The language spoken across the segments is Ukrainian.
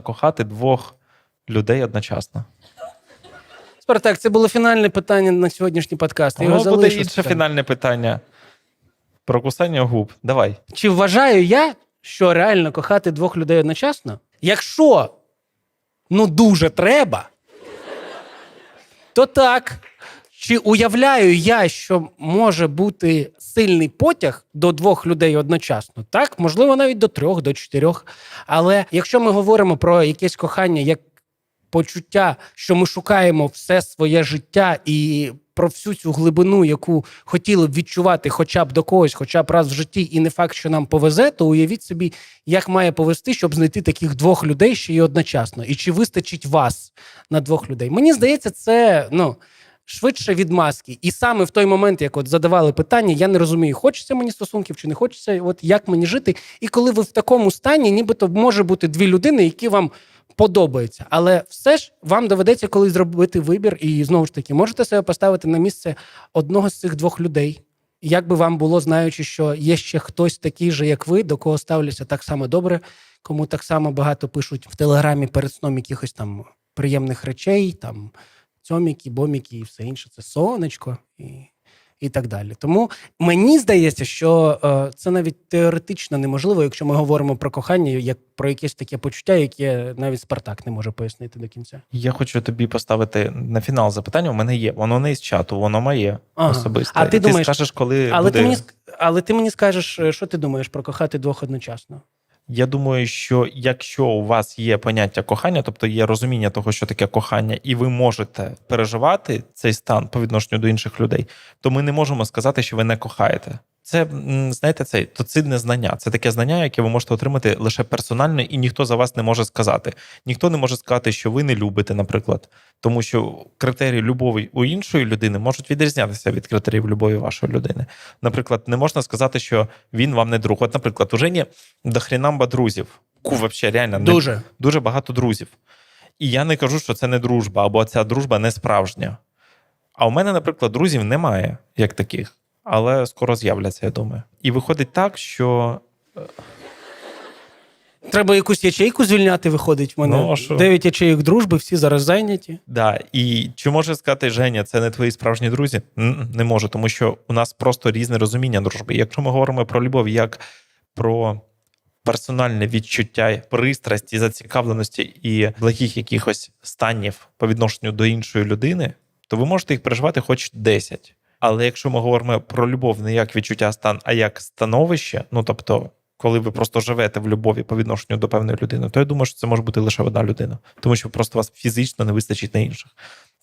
кохати двох людей одночасно. Спартак, це було фінальне питання на сьогоднішній подкаст. Його Воно буде залишу інше спеціально. фінальне питання. Про кусання губ. Давай. Чи вважаю я, що реально кохати двох людей одночасно? Якщо ну дуже треба, то так. Чи уявляю я, що може бути сильний потяг до двох людей одночасно? Так, можливо, навіть до трьох, до чотирьох. Але якщо ми говоримо про якесь кохання як почуття, що ми шукаємо все своє життя і про всю цю глибину, яку хотіли б відчувати хоча б до когось, хоча б раз в житті, і не факт, що нам повезе, то уявіть собі, як має повести, щоб знайти таких двох людей ще й одночасно. І чи вистачить вас на двох людей? Мені здається, це ну. Швидше від маски. І саме в той момент, як от задавали питання, я не розумію, хочеться мені стосунків чи не хочеться, от як мені жити. І коли ви в такому стані, нібито може бути дві людини, які вам подобаються. Але все ж вам доведеться колись зробити вибір, і знову ж таки, можете себе поставити на місце одного з цих двох людей. Як би вам було, знаючи, що є ще хтось такий же, як ви, до кого ставляться так само добре, кому так само багато пишуть в телеграмі перед сном якихось там приємних речей, там цьоміки, боміки і все інше. Це сонечко і, і так далі. Тому мені здається, що е, це навіть теоретично неможливо, якщо ми говоримо про кохання, як про якесь таке почуття, яке навіть Спартак не може пояснити до кінця. Я хочу тобі поставити на фінал запитання. У мене є. Воно не із чату, воно моє Ага. особисте. А ти І думаєш- скажеш, коли Але буде... ти мені але ти мені скажеш, е, що ти думаєш про кохати двох одночасно? Я думаю, що якщо у вас є поняття кохання, тобто є розуміння того, що таке кохання, і ви можете переживати цей стан по відношенню до інших людей, то ми не можемо сказати, що ви не кохаєте. Це знаєте, це тоцидне знання. Це таке знання, яке ви можете отримати лише персонально, і ніхто за вас не може сказати. Ніхто не може сказати, що ви не любите, наприклад, тому що критерії любові у іншої людини можуть відрізнятися від критеріїв любові вашої людини. Наприклад, не можна сказати, що він вам не друг. От, наприклад, у Жені до хрінамба друзів. Ку, вообще, реально, не- Дуже. дуже багато друзів. І я не кажу, що це не дружба, або ця дружба не справжня. А у мене, наприклад, друзів немає як таких, але скоро з'являться, я думаю. І виходить так, що Треба якусь ячейку звільняти, виходить в мене. Ну, а ячейок дружби, всі зараз зайняті. Да, і чи може сказати Женя, це не твої справжні друзі? Не може, тому що у нас просто різне розуміння дружби. Якщо ми говоримо про любов як про персональне відчуття, пристрасті, зацікавленості і благих якихось станів по відношенню до іншої людини, то ви можете їх переживати хоч 10. Але якщо ми говоримо про любов не як відчуття стан, а як становище, ну тобто, коли ви просто живете в любові по відношенню до певної людини, то я думаю, що це може бути лише одна людина, тому що просто вас фізично не вистачить на інших.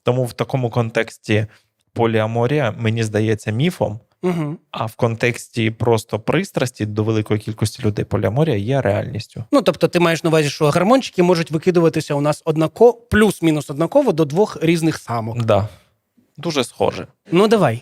Тому в такому контексті поліаморія мені здається міфом, Угу. а в контексті просто пристрасті до великої кількості людей поліаморія є реальністю. Ну, тобто, ти маєш на увазі, що гормончики можуть викидуватися у нас однаково, плюс-мінус однаково до двох різних самок. Да. Дуже схоже. Ну, давай.